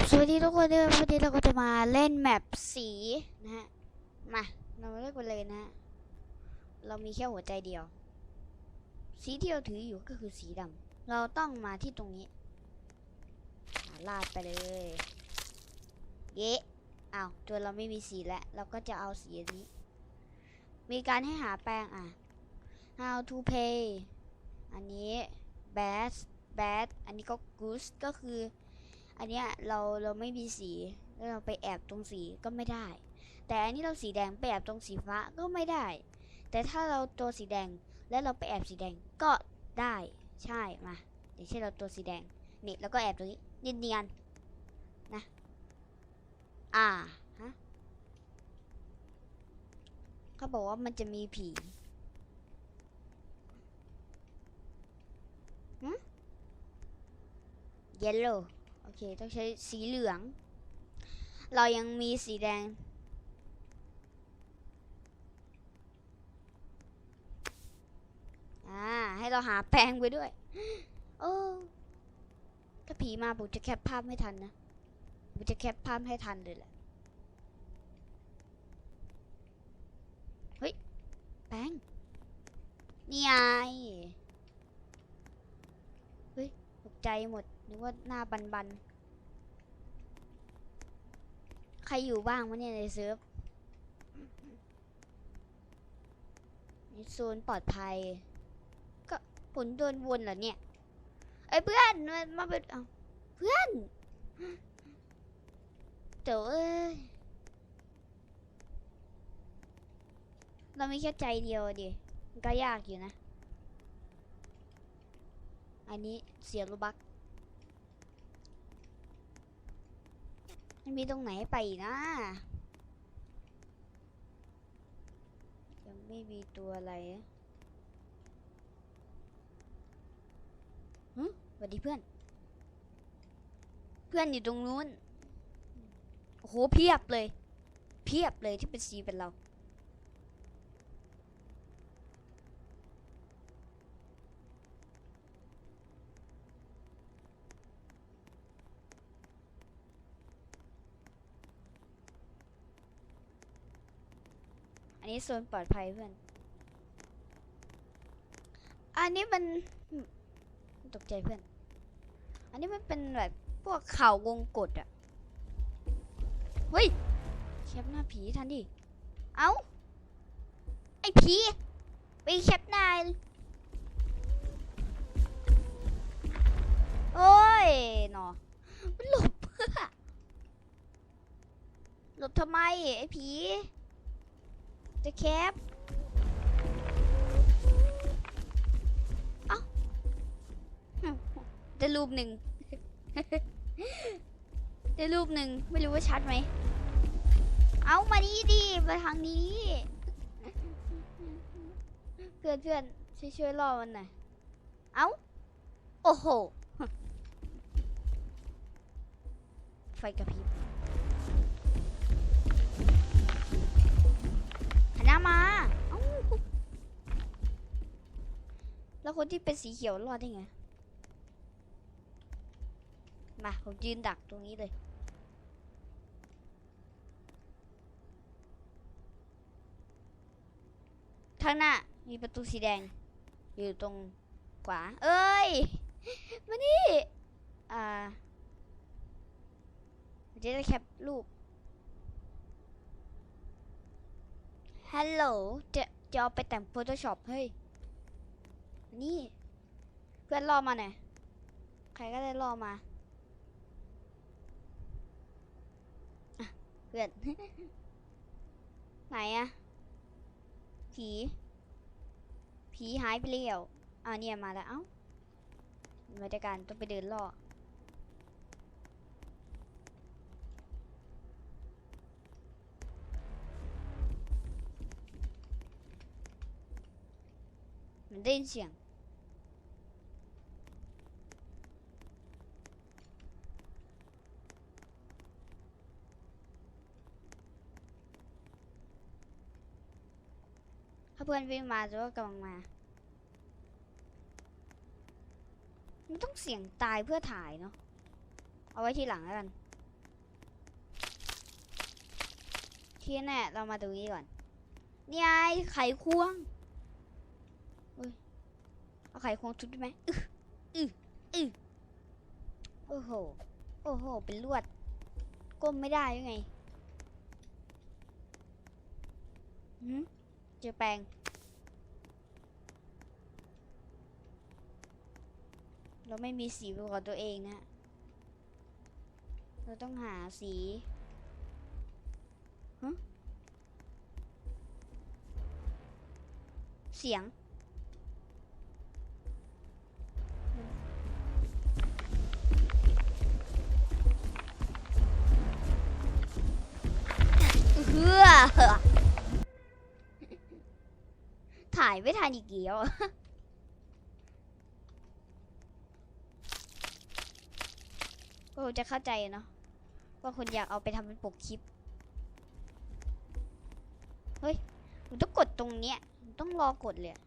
ครับสวัสดีทุกคนด้วยวันนี้เราก็จะมาเล่นแมปสีนะฮะ มา เราเล่นกันเลยนะฮะเรามีแค่หัวใจเดียว สีที่เราถืออยู่ก็คือสีดำเราต้องมาที่ตรงนี้อ่าลาดไปเลย เย้อ้าวตัวเราไม่มีสีแล้ว เราก็จะเอาสีนี้ มีการให้หาแปลงอะ how to pay อันนี้ bad bad อันนี้ก็ good ก็คือ อันเนี้ยเราเราไม่มีสีแล้วเราไปแอบตรงสีก็ไม่ได้ แต่อันนี้เราสีแดงไปแอบตรงสีฟ้าก็ไม่ได้ แต่ถ้าเราตัวสีแดงแล้วเราไปแอบสีแดงก็ได้ใช่มาอย่างเช่นเราตัวสีแดงนี่แล้วก็แอบตรงนี้เนียนๆนะอ่าฮะเขาบอกว่ามันจะมีผีเยลโล่โอเคต้องใช้สีเหลือง เรายังมีสีแดง อ่า ให้เราหาแปรงไปด้วย โอ้ถ้าผีมาผมจะแคปภาพไม่ทันนะ ผมจะแคปภาพให้ทันเลยแหละ เฮ้ย แป้งนี่ไงเฮ้ยตกใจหมด นึกว่าหน้าบันบันใครอยู่บ้างวะเนี่ยในเซิร์ฟนี่โซนปลอดภัย ก็ผลโดนวนเหรอเนี่ยไอ้เพื่อนมามาเป็นเอาเพื่อนเดี๋ยวเอ้ยเราไมีแค่ใจเดียวดิก็ยากอยู่นะ อันนี้เสียรูบัก มันมีตรงไหนไปนะยังไม่มีตัวอะไรฮึสวัสดีเพื่อน เพื่อนอยู่ตรงนู้น โอ้โห เพียบเลย เพียบเลยที่เป็นสีเป็นเรา นนี้โซนปลอดภัยเพื่อน อันนี้มันตกใจเพื่อน อันนี้มันเป็นแบบพวกเข่าวงกดอะเฮ้ยแคปหน้าผีทันดิ เอ้า ไอ้ผี ไปแคปหน้ายโอ้ยหนอมันหลบเพื่อหลบทำไมไอ้ผี จะแคปเอ้าได้รูปหนึ่งได้รูปหนึ่งไม่รู้ว่าชัดไหม เอามานี่ดิมาทางนี้ เพื่อนเพื่อนช่วยช่วยรอมันหน่อย เอาโอ้โห ไฟกระพริบ น้ามาเอ้าแล้วคนที่เป็นสีเขียวรอดได้ไง มาผมยืนดักตรงนี้เลยข้างหน้ามีประตูสีแดง อยู่ตรงขวา เอ้ย มานี่ อ่าเดี๋ยวจะแคปรูป ฮัลโหลจะจะเอาไปแต่ง Photoshop เฮ้ย นี่ เพื่อนรอมาหน่อยใครก็ได้รอมาอะเพื่อน ไหนอะผี ผีหายไปแล้วอ่าเนี่ยมาแล้ว เอ้ามาจากการต้องไปเดินล่อ ได้ยินเสีถ้าเพื่อนวิ่งมาจะว่ากำลังมามันต้องเสี่ยงตายเพื่อถ่ายเนาะ เอาไว้ทีหลังแล้วกัน ที่แน่เรามาตรงนี้ก่อน นี่ไอ้ไข่ควง เอาไขควงทุบได้ไหมอึอึอึโอ้โห โอ้โห เป็นลวด ก้มไม่ได้ยังไงหืมเจอแปลงเราไม่มีสีเป็นของตัวเองนะ เราต้องหาสีฮะเสียง ไม่ทันอีกเดียวก็จะเข้าใจเนาะว่าคุณอยากเอาไปทำเป็นปกคลิป เฮ้ยผมต้องกดตรงเนี้ยผมต้องรอกดเลยอะ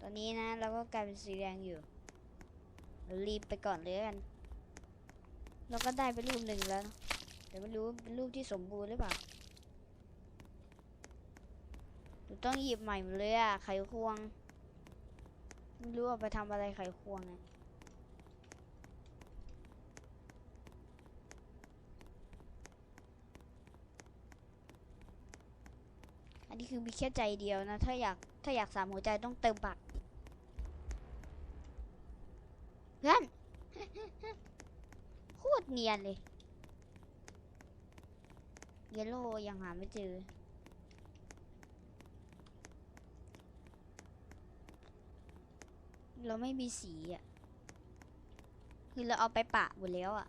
ตอนนี้นะเราก็กลายเป็นสีแดงอยู่เรารีบไปก่อนเลยละกัน เราก็ได้ไปรูปหนึ่งแล้วเนอะแต่ไม่รู้ว่าเป็นรูปที่สมบูรณ์หรือเปล่าหนู ต้องหยิบใหม่หมดเลยอะไขควงไม่รู้เอาไปทำอะไรไขควงอะอันนี้คือมีแค่ใจเดียวนะ ถ้าอยากถ้าอยากสามหัวใจต้องเติมปากเพื่อนโคตรเนียนเลย เยลโล่ยังหาไม่เจอ เราไม่มีสีอะ คือเราเอาไปปะหมดแล้วอะ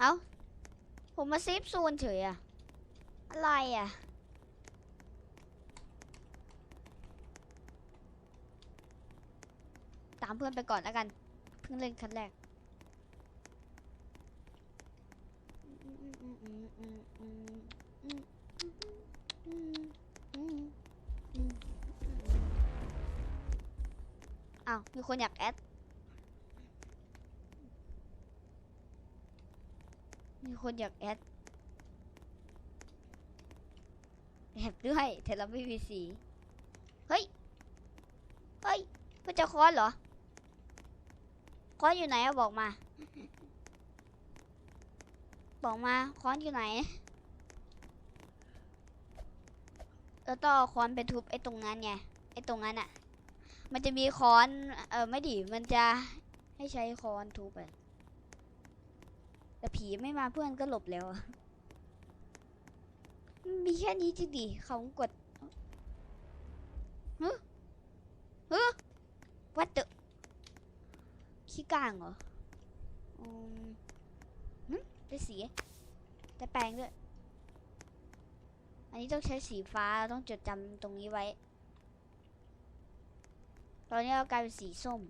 เอาผมมาเซฟโซนเฉยอะอะไรอะามเพื่อนไปก่อนแล้วกัน เพิ่งเล่นครั้งแรกอ้าว มีคนอยากแอด มีคนอยากแอดแอบด้วยแต่เราไม่มีสี เฮ้ย เฮ้ยเพื่อจะคอนเหรอ คอนอยู่ไหนอะบอกมา บอกมาคอนอยู่ไหนแล้วต่องเอาคอนไปทุบไอ้ตรงนั้นไงไอ้ตรงนั้นอะมันจะมีคอนเออไม่ดิมันจะให้ใช้คอนทุบไปแต่ผีไม่มาเพื่อนก็หลบแล้วอะมีแค่นี้จริงดิเขากดฮึฮึวัดเตอ ขี้กลางเหรออืมหึได้สีได้แปลงด้วย อันนี้ต้องใช้สีฟ้าต้องจดจำตรงนี้ไว้ ตอนนี้เรากลายเป็นสีส้ม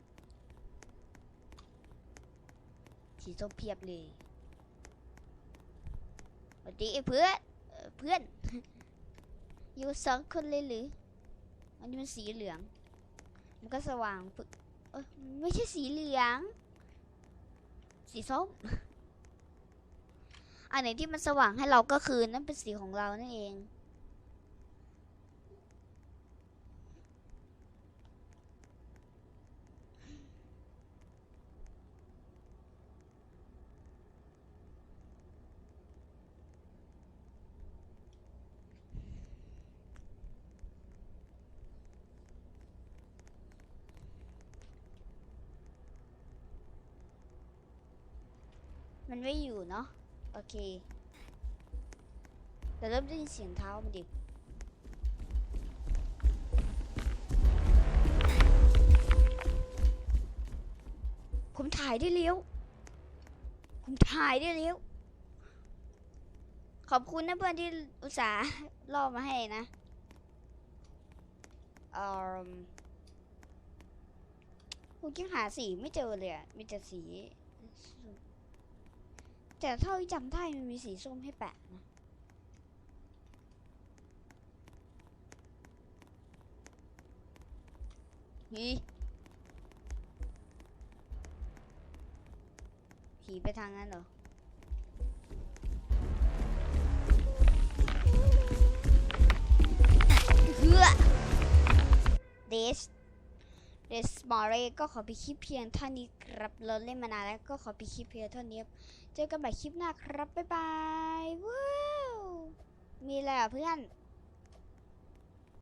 สีส้มเพียบเลยสวัสดีเพื่อนเพื่อน อยู่สองคนเลยหรือ อันนี้มันสีเหลือง มันก็สว่างปึ๊ เอ้ยไม่ใช่สีเหลือง สีส้ม อันไหนที่มันสว่างให้เราก็คือนั่นเป็นสีของเรานั่นเอง มันไม่อยู่เนาะโอเค แต่เริ่มได้ยินเสียงเท้ามันดิผมถ่ายได้เลี้ยว ผมถ่ายได้เลี้ยว ขอบคุณนะเพื่อนที่อุตส่าห์ล่อมาให้นะอ่อผมยังหาสีไม่เจอเลยอะมีแต่สี แต่เท่าที่จำได้มันมีสีส้มให้แปะนะหีผีไปทางนั้นเหรอเฮือเหมอเรก็ขอปิดคลิปเพียงเท่านี้ครับเราเล่นมานานแล้วก็ขอปิดคลิปเพียงเท่านี้ เจอกันใหม่คลิปหน้าครับ บ๊ายบายว้าวมีอะไรอะเพื่อน